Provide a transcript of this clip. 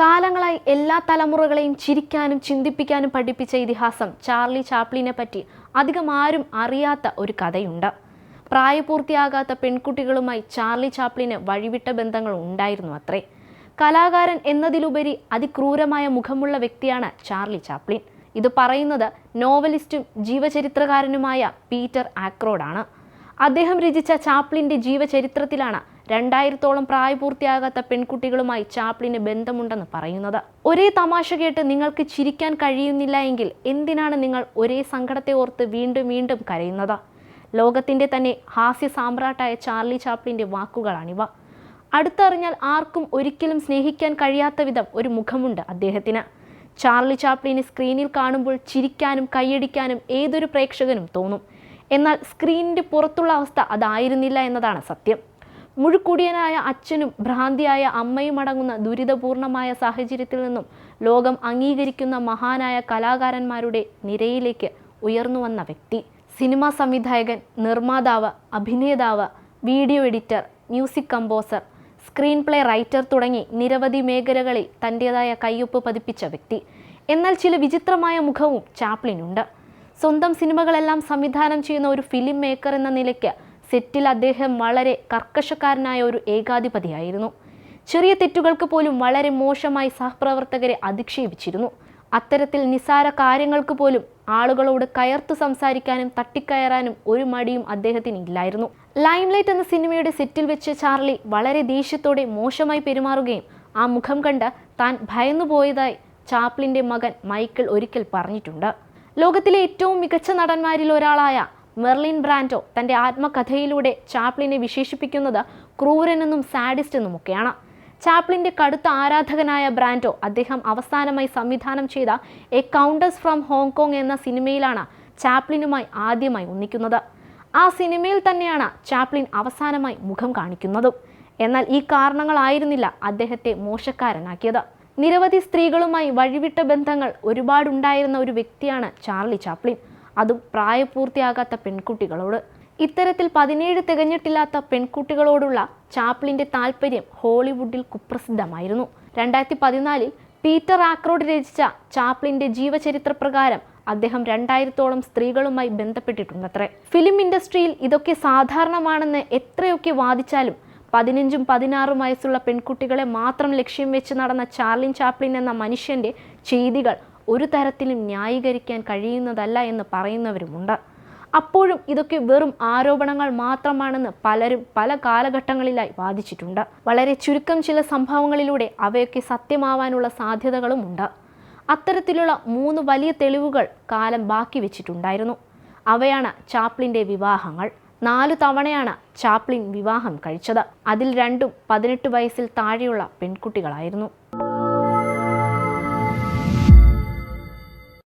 കാലങ്ങളായി എല്ലാ തലമുറകളെയും ചിരിക്കാനും ചിന്തിപ്പിക്കാനും പഠിപ്പിച്ച ഇതിഹാസം ചാർലി ചാപ്ലിനെ പറ്റി അധികം ആരും അറിയാത്ത ഒരു കഥയുണ്ട്. പ്രായപൂർത്തിയാകാത്ത പെൺകുട്ടികളുമായി ചാർലി ചാപ്ലിന് വഴിവിട്ട ബന്ധങ്ങൾ ഉണ്ടായിരുന്നു അത്രേ. കലാകാരൻ എന്നതിലുപരി അതിക്രൂരമായ മുഖമുള്ള വ്യക്തിയാണ് ചാർലി ചാപ്ലിൻ. ഇത് പറയുന്നത് നോവലിസ്റ്റും ജീവചരിത്രകാരനുമായ പീറ്റർ ആക്രോഡാണ്. അദ്ദേഹം രചിച്ച ചാപ്ലിന്റെ ജീവചരിത്രത്തിലാണ് രണ്ടായിരത്തോളം പ്രായപൂർത്തിയാകാത്ത പെൺകുട്ടികളുമായി ചാപ്ലിന് ബന്ധമുണ്ടെന്ന് പറയുന്നത്. ഒരേ തമാശ കേട്ട് നിങ്ങൾക്ക് ചിരിക്കാൻ കഴിയുന്നില്ല എങ്കിൽ എന്തിനാണ് നിങ്ങൾ ഒരേ സങ്കടത്തെ ഓർത്ത് വീണ്ടും വീണ്ടും കരയുന്നത്? ലോകത്തിന്റെ തന്നെ ഹാസ്യ സാമ്രാട്ടായ ചാർലി ചാപ്ലിന്റെ വാക്കുകളാണിവ. അടുത്തറിഞ്ഞാൽ ആർക്കും ഒരിക്കലും സ്നേഹിക്കാൻ കഴിയാത്ത വിധം ഒരു മുഖമുണ്ട് അദ്ദേഹത്തിന്. ചാർലി ചാപ്ലിനെ സ്ക്രീനിൽ കാണുമ്പോൾ ചിരിക്കാനും കൈയടിക്കാനും ഏതൊരു പ്രേക്ഷകനും തോന്നും. എന്നാൽ സ്ക്രീനിന്റെ പുറത്തുള്ള അവസ്ഥ അതായിരുന്നില്ല എന്നതാണ് സത്യം. മുഴുക്കുടിയനായ അച്ഛനും ഭ്രാന്തിയായ അമ്മയും അടങ്ങുന്ന ദുരിതപൂർണമായ സാഹചര്യത്തിൽ നിന്നും ലോകം അംഗീകരിക്കുന്ന മഹാനായ കലാകാരന്മാരുടെ നിരയിലേക്ക് ഉയർന്നു വന്ന വ്യക്തി. സിനിമാ സംവിധായകൻ നിർമ്മാതാവ് അഭിനേതാവ് video editor music composer screenplay writer തുടങ്ങി നിരവധി മേഖലകളിൽ തന്റെതായ കയ്യൊപ്പ് പതിപ്പിച്ച വ്യക്തി. എന്നാൽ ചില വിചിത്രമായ മുഖവും ചാപ്ലിനുണ്ട്. സ്വന്തം സിനിമകളെല്ലാം സംവിധാനം ചെയ്യുന്ന ഒരു ഫിലിം മേക്കർ എന്ന നിലയ്ക്ക് സെറ്റിൽ അദ്ദേഹം വളരെ കർക്കശക്കാരനായ ഒരു ഏകാധിപതിയായിരുന്നു. ചെറിയ തെറ്റുകൾക്ക് പോലും വളരെ മോശമായി സഹപ്രവർത്തകരെ അധിക്ഷേപിച്ചിരുന്നു. അത്തരത്തിൽ നിസാര കാര്യങ്ങൾക്ക് പോലും ആളുകളോട് കയർത്ത് സംസാരിക്കാനും തട്ടിക്കയറാനും ഒരു മടിയും അദ്ദേഹത്തിന് ഇല്ലായിരുന്നു. ലൈംലൈറ്റ് എന്ന സിനിമയുടെ സെറ്റിൽ വെച്ച് ചാർലി വളരെ ദേഷ്യത്തോടെ മോശമായി പെരുമാറുകയും ആ മുഖം കണ്ട് താൻ ഭയന്നുപോയതായി ചാപ്ലിന്റെ മകൻ മൈക്കിൾ ഒരിക്കൽ പറഞ്ഞിട്ടുണ്ട്. ലോകത്തിലെ ഏറ്റവും മികച്ച നടന്മാരിൽ ഒരാളായ മെർലിൻ ബ്രാൻഡോ തന്റെ ആത്മകഥയിലൂടെ ചാപ്ലിനെ വിശേഷിപ്പിക്കുന്നത് ക്രൂരനെന്നും സാഡിസ്റ്റ് എന്നുമൊക്കെയാണ് ചാപ്ലിന്റെ കടുത്ത ആരാധകനായ ബ്രാൻഡോ അദ്ദേഹം അവസാനമായി സംവിധാനം ചെയ്ത എ കൗണ്ടേഴ്സ് ഫ്രം ഹോങ്കോങ് എന്ന സിനിമയിലാണ് ചാപ്ലിനുമായി ആദ്യമായി ഒന്നിക്കുന്നത്. ആ സിനിമയിൽ തന്നെയാണ് ചാപ്ലിൻ അവസാനമായി മുഖം കാണിക്കുന്നതും. എന്നാൽ ഈ കാരണങ്ങളായിരുന്നില്ല അദ്ദേഹത്തെ മോശക്കാരനാക്കിയത്. നിരവധി സ്ത്രീകളുമായി വഴിവിട്ട ബന്ധങ്ങൾ ഒരുപാടുണ്ടായിരുന്ന ഒരു വ്യക്തിയാണ് ചാർലി ചാപ്ലിൻ. അതും പ്രായപൂർത്തിയാകാത്ത പെൺകുട്ടികളോട്. ഇത്തരത്തിൽ പതിനേഴ് തികഞ്ഞിട്ടില്ലാത്ത പെൺകുട്ടികളോടുള്ള ചാപ്ലിന്റെ താല്പര്യം ഹോളിവുഡിൽ കുപ്രസിദ്ധമായിരുന്നു. രണ്ടായിരത്തി പതിനാലിൽ പീറ്റർ ആക്രോഡ് രചിച്ച ചാപ്ലിന്റെ ജീവചരിത്ര പ്രകാരം അദ്ദേഹം രണ്ടായിരത്തോളം സ്ത്രീകളുമായി ബന്ധപ്പെട്ടിട്ടുണ്ടത്രേ. ഫിലിം ഇൻഡസ്ട്രിയിൽ ഇതൊക്കെ സാധാരണമാണെന്ന് എത്രയൊക്കെ വാദിച്ചാലും പതിനഞ്ചും പതിനാറും വയസ്സുള്ള പെൺകുട്ടികളെ മാത്രം ലക്ഷ്യം വെച്ച് നടന്ന ചാർലിൻ ചാപ്ലിൻ എന്ന മനുഷ്യന്റെ ചെയ്തികൾ ഒരു തരത്തിലും ന്യായീകരിക്കാൻ കഴിയുന്നതല്ല എന്ന് പറയുന്നവരുമുണ്ട്. അപ്പോഴും ഇതൊക്കെ വെറും ആരോപണങ്ങൾ മാത്രമാണെന്ന് പലരും പല കാലഘട്ടങ്ങളിലായി വാദിച്ചിട്ടുണ്ട്. വളരെ ചുരുക്കം ചില സംഭവങ്ങളിലൂടെ അവയൊക്കെ സത്യമാവാനുള്ള സാധ്യതകളുമുണ്ട്. അത്തരത്തിലുള്ള മൂന്ന് വലിയ തെളിവുകൾ കാലം ബാക്കി വെച്ചിട്ടുണ്ടായിരുന്നു. അവയാണ് ചാപ്ലിന്റെ വിവാഹങ്ങൾ. നാലു തവണയാണ് ചാപ്ലിൻ വിവാഹം കഴിച്ചത്. അതിൽ രണ്ടും പതിനെട്ട് വയസ്സിൽ താഴെയുള്ള പെൺകുട്ടികളായിരുന്നു.